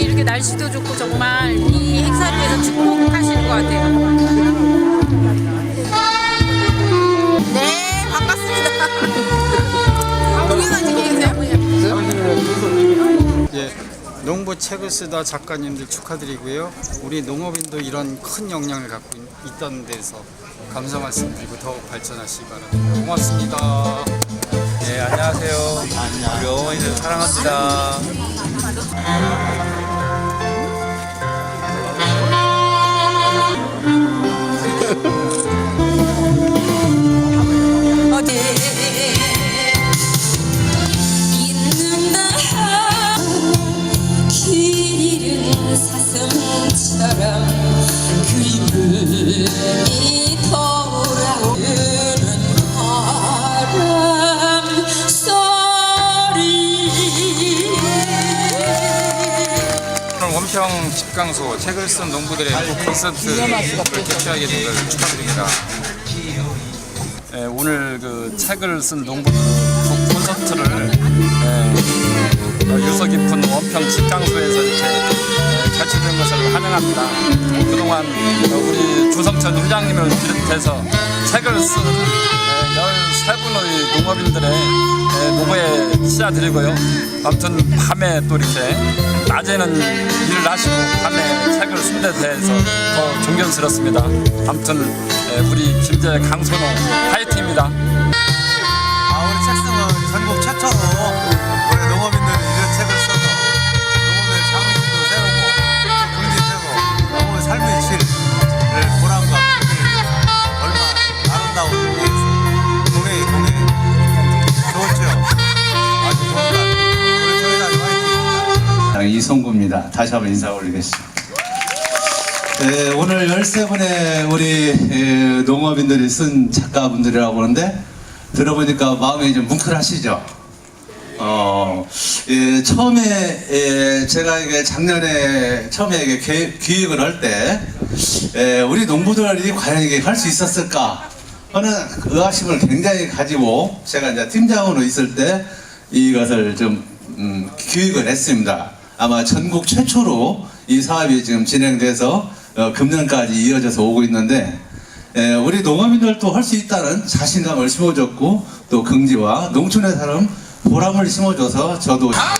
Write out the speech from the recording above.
이렇게 날씨도 좋고 정말 이 행사를 위해서 축복하시는 것 같아요. 네, 반갑습니다. 동영상 찍고 계세요? 예, 농부 책을 쓰다 작가님들 축하드리고요. 우리 농업인도 이런 큰 역량을 갖고 있- 있다는 데서 감사 말씀드리고 더욱 발전하시기 바랍니다. 고맙습니다. 네, 안녕하세요. 우리 어머니들 사랑합니다. 사슴처럼 그리움이 돌아오는 바람 소리 오늘 원평 집강소 책을 쓴 농부들의 콘서트를 개최하게 된 것을 축하드립니다. 예, 오늘 그 책을 쓴 농부들 그 콘서트를 예, 어, 유서 깊은 원평 직강소에서 이렇게 예, 개최된 것을 환영합니다. 그동안 어, 우리 주성천 회장님을 비롯해서 책을 쓴 예, 13분의 농업인들의 예, 노고에 치자드리고요. 아무튼 밤에 또 이렇게 낮에는 일을 하시고 밤에 책을 쓴데 대해서 더 존경스럽습니다. 아무튼 예, 우리 김제 강선호 화이팅입니다. 아, 우리 책 쓰면 전국 최초로 이성구입니다. 다시 한번 인사 올리겠습니다. 네, 오늘 13분의 우리 에, 농업인들이 쓴 작가분들이라고 하는데 들어보니까 마음이 좀 뭉클하시죠? 어, 예, 처음에 예, 제가 이게 작년에 처음에 이게 계- 기획을 할때 우리 농부들이 과연 이게 할 수 있었을까 하는 의아심을 굉장히 가지고 제가 이제 팀장으로 있을 때 이것을 좀 음, 기획을 했습니다. 아마 전국 최초로 이 사업이 지금 진행돼서 어, 금년까지 이어져서 오고 있는데 에, 우리 농업인들도 할 수 있다는 자신감을 심어줬고 또 긍지와 농촌의 사람 보람을 심어줘서 저도 She